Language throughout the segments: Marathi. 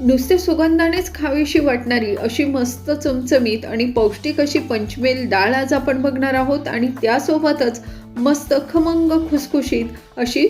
नुसते सुगंधानेच खावीशी वाटणारी अशी मस्त चमचमीत आणि पौष्टिक अशी पंचमेल डाळ आज आपण बघणार आहोत आणि त्यासोबतच मस्त खमंग खुसखुशीत अशी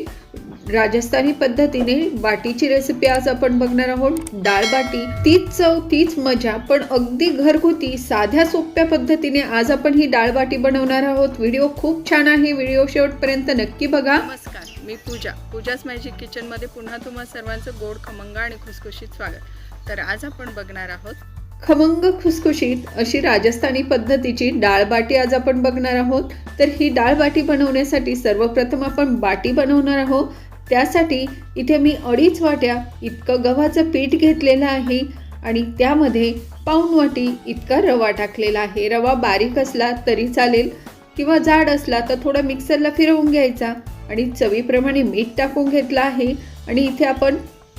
राजस्थानी पद्धतीने बाटीची रेसिपी आज आपण बघणार आहोत. डाळ बाटी तीच चव तीच मजा पण अगदी घरगुती साध्या सोप्या पद्धतीने आज आपण ही डाळ बाटी बनवणार आहोत. व्हिडिओ खूप छान आहे. व्हिडिओ शेवटपर्यंत नक्की बघा. नमस्कार. मी पूजा. पूजाच मॅजिक किचनमध्ये पुन्हा तुम्हा सर्वांचं गोड खमंग आणि खुसखुशीत स्वागत. तर आज आपण बघणार आहोत खमंग खुसखुशीत अशी राजस्थानी पद्धतीची डाळ बाटी आज आपण बघणार आहोत. तर ही डाळ बाटी बनवण्यासाठी सर्वप्रथम आपण बाटी बनवणार आहोत. त्यासाठी इथे मी अडीच वाट्या इतकं गव्हाचं पीठ घेतलेलं आहे आणि त्यामध्ये पाऊण वाटी इतका रवा टाकलेला आहे. रवा बारीक असला तरी चालेल किंवा जाड असला तर थोडा मिक्सरला फिरवून घ्यायचा. आणि चवीप्रमाणे मीठ टाकून घेतलं आहे. आणि इथे आपण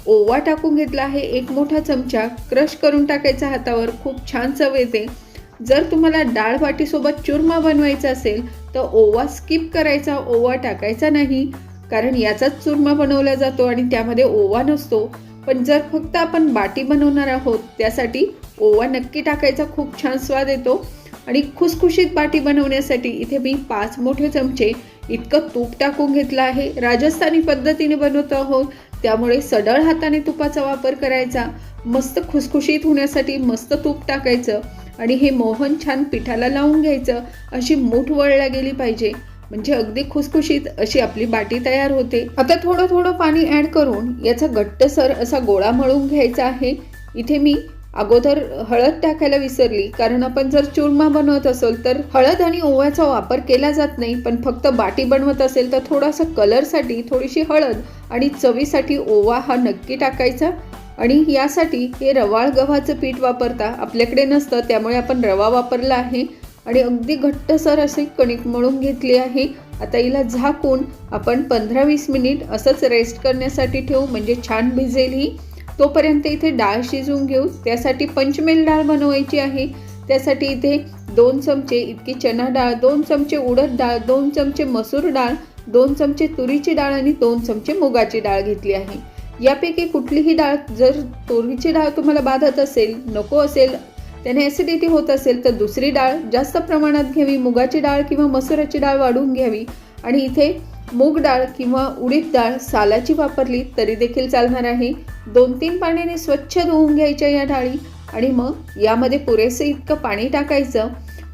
ओवा टाकून घेतला आहे. एक मोठा चमचा क्रश करून टाकायचा हातावर. खूप छान चव येते. जर तुम्हाला डाळ बाटीसोबत चुरमा बनवायचा असेल तर ओवा स्किप करायचा ओवा टाकायचा नाही. कारण याचाच चुरमा बनवला जातो आणि त्यामध्ये ओवा नसतो. पण जर फक्त आपण बाटी बनवणार आहोत त्यासाठी ओवा नक्की टाकायचा. खूप छान स्वाद येतो. आणि खुसखुशीत बाटी बनवण्यासाठी इथे मी पाच मोठे चमचे इतकं तूप टाकून घेतलं आहे. राजस्थानी पद्धतीने बनवतो आहोत. त्यामुळे सडळ हाताने तुपाचा वापर करायचा. मस्त खुसखुशीत होण्यासाठी मस्त तूप टाकायचं आणि हे मोहन छान पिठाला लावून घ्यायचं. अशी मूठ वळल्या गेली पाहिजे. म्हणजे अगदी खुसखुशीत अशी आपली बाटी तयार होते. आता थोडं थोडं पाणी ॲड करून याचा घट्टसर असा गोळा मळून घ्यायचा आहे. इथे मी अगोदर हळद टाकायला विसरली. कारण आपण जर चुरमा बनवत असेल तर हळद आणि ओव्याचा वापर केला जात नाही पण फक्त बाटी बनवत असेल तर थोडासा कलरसाठी थोडीशी हळद आणि चवीसाठी ओवा हा नक्की टाकायचा. आणि यासाठी हे रवाळ गव्हाचं पीठ वापरता आपल्याकडे नसतं त्यामुळे आपण रवा वापरला आहे. आणि अगदी घट्टसर असे कणिक मळून घेतली आहे. आता हिला झाकून आपण पंधरा वीस मिनिट असंच रेस्ट करण्यासाठी ठेवू म्हणजे छान भिजेल ही. तोपर्यंत इथे डाळ शिजवून घेऊ. त्यासाठी पंचमेल डाळ बनवायची आहे. त्यासाठी इथे दोन चमचे इतकी चना डाळ दोन चमचे उडद डाळ दोन चमचे मसूर डाळ दोन चमचे तुरीची डाळ आणि दोन चमचे मुगाची डाळ घेतली आहे. यापैकी कुठलीही डाळ जर तुरीची डाळ तुम्हाला बाधत असेल नको असेल त्याने ॲसिडिटी होत असेल तर दुसरी डाळ जास्त प्रमाणात घ्यावी. मुगाची डाळ किंवा मसुराची डाळ वाढवून घ्यावी. आणि इथे मूग डाळ किंवा उडीद डाळ सालाची वापरली तरी देखील चालणार आहे. दोन तीन पाण्याने स्वच्छ धुवून घ्यायच्या या डाळी आणि मग यामध्ये पुरेसे इतकं पाणी टाकायचं.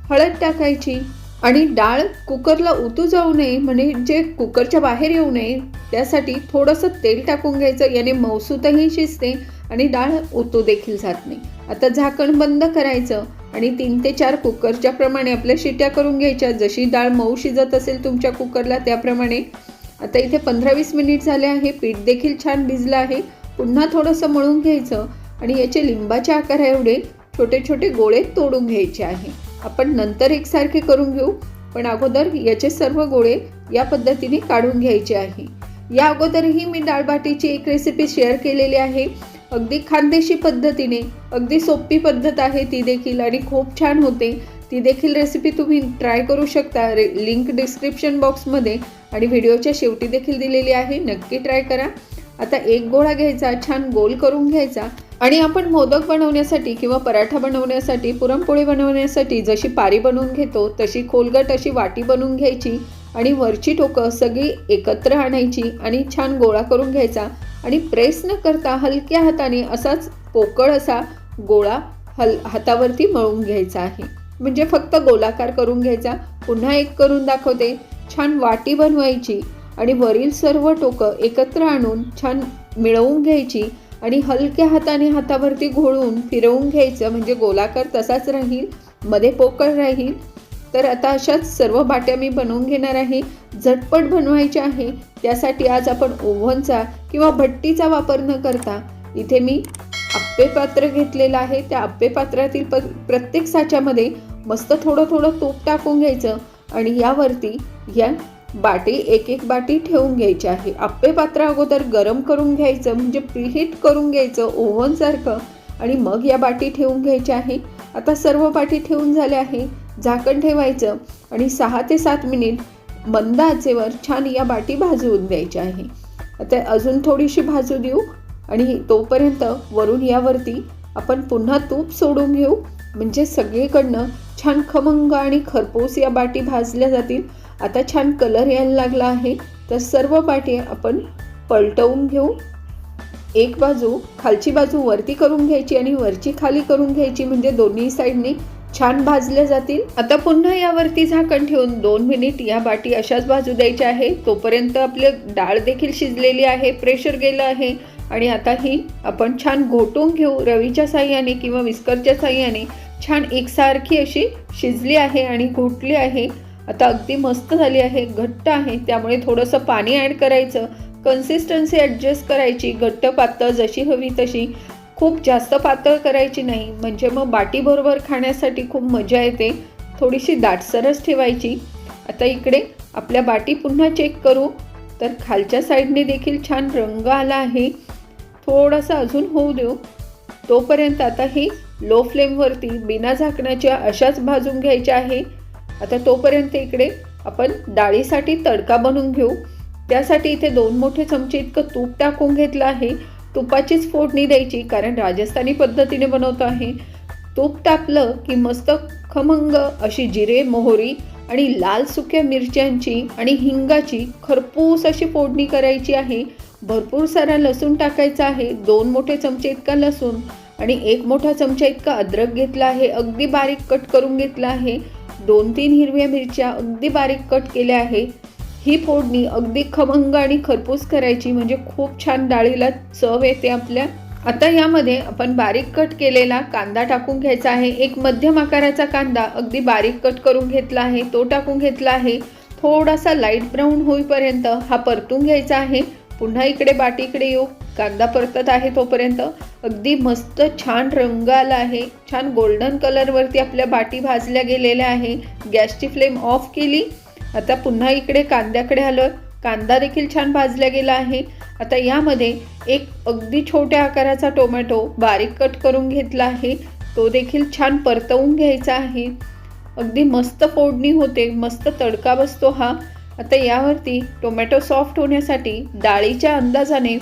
हळद टाकायची आणि डाळ कुकरला उतू जाऊ नये म्हणजे जे कुकरच्या बाहेर येऊ नये त्यासाठी थोडंसं तेल टाकून घ्यायचं. याने मौसूतही शिजते. आणि डाळ ओतो देखील जात नाही. आता झाकण बंद करायचं आणि तीन ते चार कुकरच्या प्रमाणे आपल्या शिट्या करून घ्यायच्या. जशी डाळ मऊ शिजत असेल तुमच्या कुकरला त्याप्रमाणे. आता इथे पंधरा वीस मिनिट झाले आहे. पीठ देखील छान भिजलं आहे. पुन्हा थोडंसं मळून घ्यायचं आणि याचे लिंबाच्या आकारा एवढे छोटे छोटे गोळे तोडून घ्यायचे आहे. आपण नंतर एकसारखे करून घेऊ पण अगोदर याचे सर्व गोळे या पद्धतीने काढून घ्यायचे आहे. या अगोदरही मी डाळबाटीची एक रेसिपी शेअर केलेली आहे. अगदी खानदेशी पद्धतीने अगदी सोपी पद्धत आहे ती देखील आणि खूप छान होते. ती देखील रेसिपी तुम्ही ट्राय करू शकता. रे लिंक डिस्क्रिप्शन बॉक्समध्ये आणि व्हिडिओच्या शेवटी देखील दिलेली आहे. नक्की ट्राय करा. आता एक गोळा घ्यायचा छान गोल करून घ्यायचा आणि आपण मोदक बनवण्यासाठी किंवा पराठा बनवण्यासाठी पुरणपोळी बनवण्यासाठी जशी पारी बनवून घेतो तशी खोलगट अशी वाटी बनवून घ्यायची आणि वरची टोकं सगळी एकत्र आणायची आणि छान गोळा करून घ्यायचा. आणि प्रेस न करता हलक्या हाताने असाच पोकळ असा गोळा हल हातावरती मळून घ्यायचा आहे. म्हणजे फक्त गोलाकार करून घ्यायचा. पुन्हा एक करून दाखवते. छान वाटी बनवायची आणि वरील सर्व टोकं एकत्र आणून छान मिळवून घ्यायची आणि हलक्या हाताने हातावरती घोळून फिरवून घ्यायचं. म्हणजे गोलाकार तसाच राहील मध्ये पोकळ राहील. तर आता अशाच सर्व बाट्या मी बनवून घेणार आहे. झटपट बनवायच्या आहे. त्यासाठी आज आपण ओव्हनचा किंवा भट्टीचा वापर न करता इथे मी आप्पे पात्र घेतलेलं आहे. त्या आप्पे पात्रातील प प्रत्येक साच्यामध्ये मस्त थोडं थोडं तूप टाकून घ्यायचं आणि यावरती या बाटी एक एक बाटी ठेवून घ्यायची आहे. आप्पे पात्र अगोदर गरम करून घ्यायचं म्हणजे प्रीहीट करून घ्यायचं ओव्हनसारखं आणि मग या बाटी ठेवून घ्यायच्या आहे. आता सर्व बाटी ठेवून झाल्या आहे. झाकण ठेवायचं आणि सहा ते सात मिनिट मंद आचेवर छान या बाटी भाजवून द्यायच्या आहे. आता अजून थोडीशी भाजू देऊ आणि तोपर्यंत वरून यावरती आपण पुन्हा तूप सोडून घेऊ. म्हणजे सगळीकडनं छान खमंग आणि खरपूस या बाटी भाजल्या जातील. आता छान कलर यायला लागला आहे. तर सर्व बाटी आपण पलटवून घेऊ. एक बाजू खालची बाजू वरती करून घ्यायची आणि वरची खाली करून घ्यायची म्हणजे दोन्ही साईडने छान भाजल्या जातील. आता पुन्हा यावरती झाकण ठेवून दोन मिनिट या बाटी अशाच भाजू द्यायच्या आहे तोपर्यंत आपले डाळ देखील शिजलेली आहे प्रेशर गेलं आहे. आणि आता ही आपण छान घोटून घेऊ रवीच्या साह्याने किंवा विस्करच्या साह्याने. छान एकसारखी अशी शिजली आहे आणि घोटली आहे. आता अगदी मस्त झाली आहे घट्ट आहे. त्यामुळे थोडंसं पाणी ॲड करायचं. कन्सिस्टन्सी ॲडजस्ट करायची. घट्ट पातळ जशी हवी तशी. खूप जास्त पातळ करायची नाही. म्हणजे मग बाटीबरोबर खाण्यासाठी खूप मजा येते. थोडीशी दाटसरच ठेवायची. आता इकडे आपल्या बाटी पुन्हा चेक करू. तर खालच्या साईडने देखील छान रंग आला आहे. थोडासा अजून होऊ देऊ. तोपर्यंत आता ही लो फ्लेमवरती बिना झाकण्याच्या अशाच भाजून घ्यायच्या आहे. आता तोपर्यंत इकडे आपण डाळीसाठी तडका बनवून घेऊ. त्यासाठी इथे दोन मोठे चमचे इतकं तूप टाकून घेतलं आहे. तुपाचीच फोडणी द्यायची कारण राजस्थानी पद्धतीने बनवतो आहे. तूप टाकलं की मस्त खमंग अशी जिरे मोहरी आणि लाल सुक्या मिरच्यांची आणि हिंगाची खरपूस अशी फोडणी करायची आहे. भरपूर सारा लसूण टाकायचा आहे दोन मोठे चमचे इतका लसूण आणि एक मोठा चमचा इतका अद्रक घेतला आहे अगदी बारीक कट करून घेतला आहे. दोन तीन हिरव्या मिरच्या अगदी बारीक कट केल्या आहे. ही फोडणी अगदी खमंग आणि खरपूस करायची म्हणजे खूप छान डाळीला चव येते आपल्या. आता यामध्ये आपण बारीक कट केलेला कांदा टाकून घ्यायचा आहे. एक मध्यम आकाराचा कांदा अगदी बारीक कट करून घेतला आहे तो टाकून घेतला आहे. थोडासा लाइट ब्राऊन होईपर्यंत हा परतून घ्यायचा आहे. पुन्हा इकडे बाटीकडे येऊ. कांदा परतत आहे तोपर्यंत. अगदी मस्त छान रंग आला आहे. छान गोल्डन कलरवरती आपल्या बाटी भाजल्या गेलेल्या आहे. गॅसची फ्लेम ऑफ केली. आता पुन्हा इकडे कांद्याकडे आलं कांदा देखील छान भाजला गेला आहे. आता यामध्ये एक अगदी छोट्या आकाराचा टोमॅटो बारीक कट करून घेतला आहे. तो देखील छान परतवून घ्यायचा आहे. अगदी मस्त फोडणी होते. मस्त तडका बसतो हा. आता यावरती टोमॅटो सॉफ्ट होण्यासाठी डाळीच्या अंदाजाने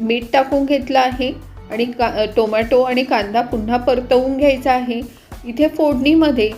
मीठ टाकून घेतलं आहे आणि का टोमॅटो आणि कांदा पुन्हा परतवून घ्यायचा आहे. इथे फोडणीमध्ये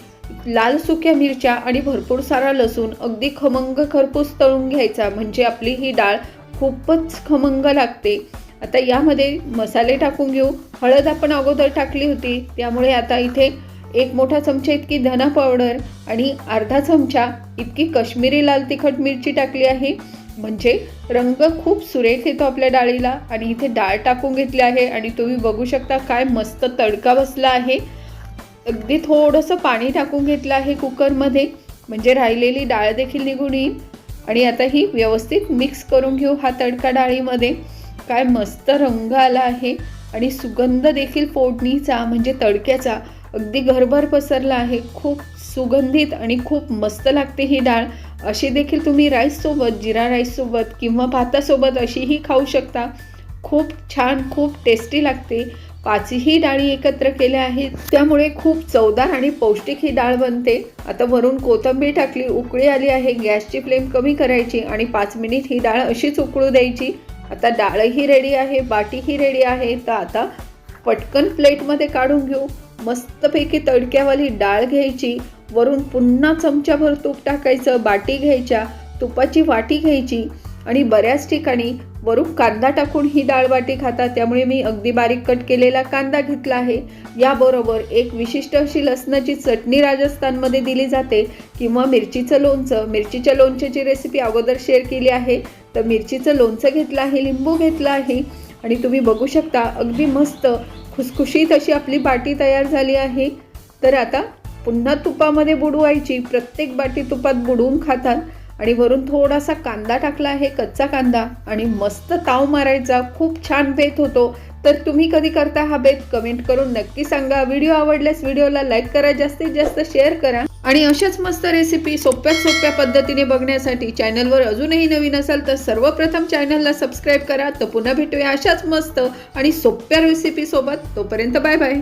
लाल सुक्या मिरच्या आणि भरपूर सारा लसूण अगदी खमंग खरपूस तळून घ्यायचा. म्हणजे आपली ही डाळ खूपच खमंग लागते. आता यामध्ये मसाले टाकून घेऊ. हळद आपण अगोदर टाकली होती. त्यामुळे आता इथे एक मोठा चमचा इतकी धना पावडर आणि अर्धा चमचा इतकी कश्मीरी लाल तिखट मिरची टाकली आहे. म्हणजे रंग खूप सुरेख येतो आपल्या डाळीला. आणि इथे डाळ टाकून घेतली आहे. आणि तुम्ही बघू शकता काय मस्त तडका बसला आहे. अगदी थोडंसं पाणी टाकून घेतलं आहे कुकरमध्ये. म्हणजे राहिलेली डाळ देखील निघून येईल. आणि आता ही व्यवस्थित मिक्स करून घेऊ हा तडका डाळीमध्ये. काय मस्त रंग आला आहे. आणि सुगंध देखील फोडणीचा म्हणजे तडक्याचा अगदी घरभर पसरला आहे. खूप सुगंधित आणि खूप मस्त लागते ही डाळ. अशी देखील तुम्ही राईससोबत जिरा राईससोबत किंवा भातासोबत अशीही खाऊ शकता. खूप छान खूप टेस्टी लागते. पाचही डाळी एकत्र केल्या आहेत. त्यामुळे खूप चवदार आणि पौष्टिक ही डाळ बनते. आता वरून कोथिंबीर टाकली उकळी आली आहे. गॅसची फ्लेम कमी करायची आणि पाच मिनिट ही डाळ अशीच उकळू द्यायची. आता डाळही रेडी आहे बाटीही रेडी आहे. तर आता पटकन प्लेटमध्ये काढून घेऊ. मस्तपैकी तडक्यावाली डाळ घ्यायची. वरून पुन्हा चमच्याभर तूप टाकायचं बाटी घ्यायच्या तुपाची वाटी घ्यायची. आणि बऱ्याच ठिकाणी वरून कांदा टाकून ही डाळ बाटी खातात त्यामुळे मी अगदी बारीक कट केलेला कांदा घेतला आहे. याबरोबर एक विशिष्ट अशी लसणाची चटणी राजस्थानमध्ये दिली जाते किंवा मिरचीचं लोणचं. मिरचीच्या लोणच्याची रेसिपी अगोदर शेअर केली आहे. तर मिरचीचं लोणचं घेतलं आहे लिंबू घेतला आहे. आणि तुम्ही बघू शकता अगदी मस्त खुसखुशीत अशी आपली बाटी तयार झाली आहे. तर आता पुन्हा तुपामध्ये बुडवायची. प्रत्येक बाटी तुपात बुडवून खातात. आणि वरून थोडासा कांदा टाकला आहे कच्चा कांदा आणि मस्त ताव मारायचा. खूप छान बेत होतो. तर तुम्ही कधी करता हा बेत? कमेंट करून नक्की सांगा. व्हिडिओ आवडल्यास व्हिडिओला लाईक करा जास्तीत जास्त शेअर करा. आणि अशाच मस्त रेसिपी सोप्यात सोप्या पद्धतीने बघण्यासाठी चॅनलवर अजूनही नवीन असाल तर सर्वप्रथम चॅनलला सबस्क्राईब करा. तर पुन्हा भेटूया अशाच मस्त आणि सोप्या रेसिपी सोबत. तोपर्यंत बाय बाय.